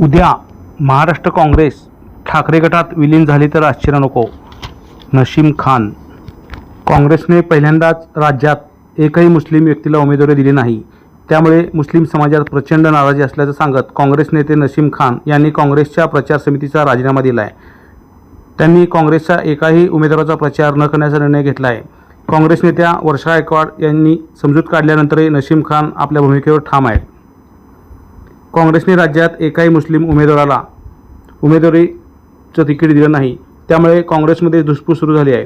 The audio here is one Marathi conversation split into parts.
उद्या महाराष्ट्र काँग्रेस ठाकरे गटात विलीन झाली तर आश्चर्य नको. नशीम खान. काँग्रेसने पहिल्यांदाच राज्यात एकही मुस्लिम व्यक्तीला उमेदवारी दिली नाही. त्यामुळे मुस्लिम समाजात प्रचंड नाराजी असल्याचं सांगत काँग्रेस नेते नशीम खान यांनी काँग्रेसच्या प्रचार समितीचा राजीनामा दिला आहे त्यांनी काँग्रेसच्या एकाही उमेदवाराचा प्रचार न करण्याचा निर्णय घेतला आहे काँग्रेस नेत्या वर्षा गायकवाड यांनी समजूत काढल्यानंतरही नशीम खान आपल्या भूमिकेवर ठाम आहेत. काँग्रेसने राज्यात एकाही मुस्लिम उमेदवाराला उमेदवारीचं तिकीट दिलं नाही. त्यामुळे काँग्रेसमध्ये धुसफूस सुरू झाली आहे.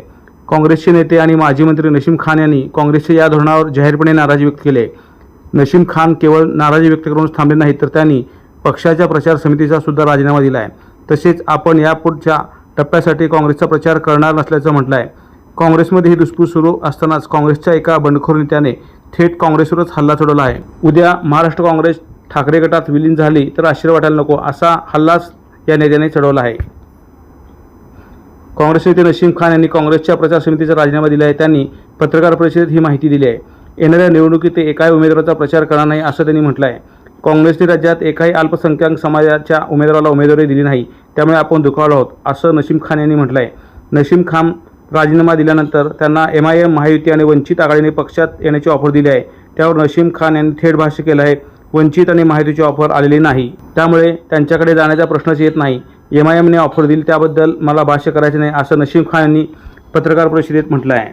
काँग्रेसचे नेते आणि माजी मंत्री नशीम खान यांनी काँग्रेसच्या या धोरणावर जाहीरपणे नाराजी व्यक्त केली आहे. नशीम खान केवळ नाराजी व्यक्त करूनच थांबले नाहीत तर त्यांनी पक्षाच्या प्रचार समितीचा सुद्धा राजीनामा दिला आहे. तसेच आपण यापुढच्या टप्प्यासाठी काँग्रेसचा प्रचार करणार नसल्याचं म्हटलं आहे. काँग्रेसमध्ये ही दुसपूस सुरू असतानाच काँग्रेसच्या एका बंडखोर नेत्याने थेट काँग्रेसवरच हल्ला चढवला आहे. उद्या महाराष्ट्र काँग्रेस ठाकरे गटात विलीन झाली तर आश्चर्य वाटायला नको असा हल्लाच या नेत्याने चढवला आहे. काँग्रेस नेते नशीम खान यांनी काँग्रेसच्या प्रचार समितीचा राजीनामा दिला आहे त्यांनी पत्रकार परिषदेत ही माहिती दिली आहे. येणाऱ्या निवडणुकीत ते एकाही उमेदवाराचा प्रचार करणार नाही असं त्यांनी म्हटलं आहे. काँग्रेसने राज्यात एकाही अल्पसंख्याक समाजाच्या उमेदवाराला उमेदवारी दिली नाही त्यामुळे आपण दुखावलो आहोत असं नशीम खान यांनी म्हटलं आहे. नशीम खान राजीनामा दिल्यानंतर त्यांना एम आय एम महायुती आणि वंचित आघाडीने पक्षात येण्याची ऑफर दिली आहे. त्यावर नशीम खान यांनी थेट भाष्य केलं आहे वंचित आणि माहितीची ऑफर आलेली नाही. त्यामुळे त्यांच्याकडे जाण्याचा प्रश्नच येत नाही. एम आय एमने ऑफर दिली त्याबद्दल मला भाष्य करायचे नाही असं नशीम खान यांनी पत्रकार परिषदेत म्हटलं आहे.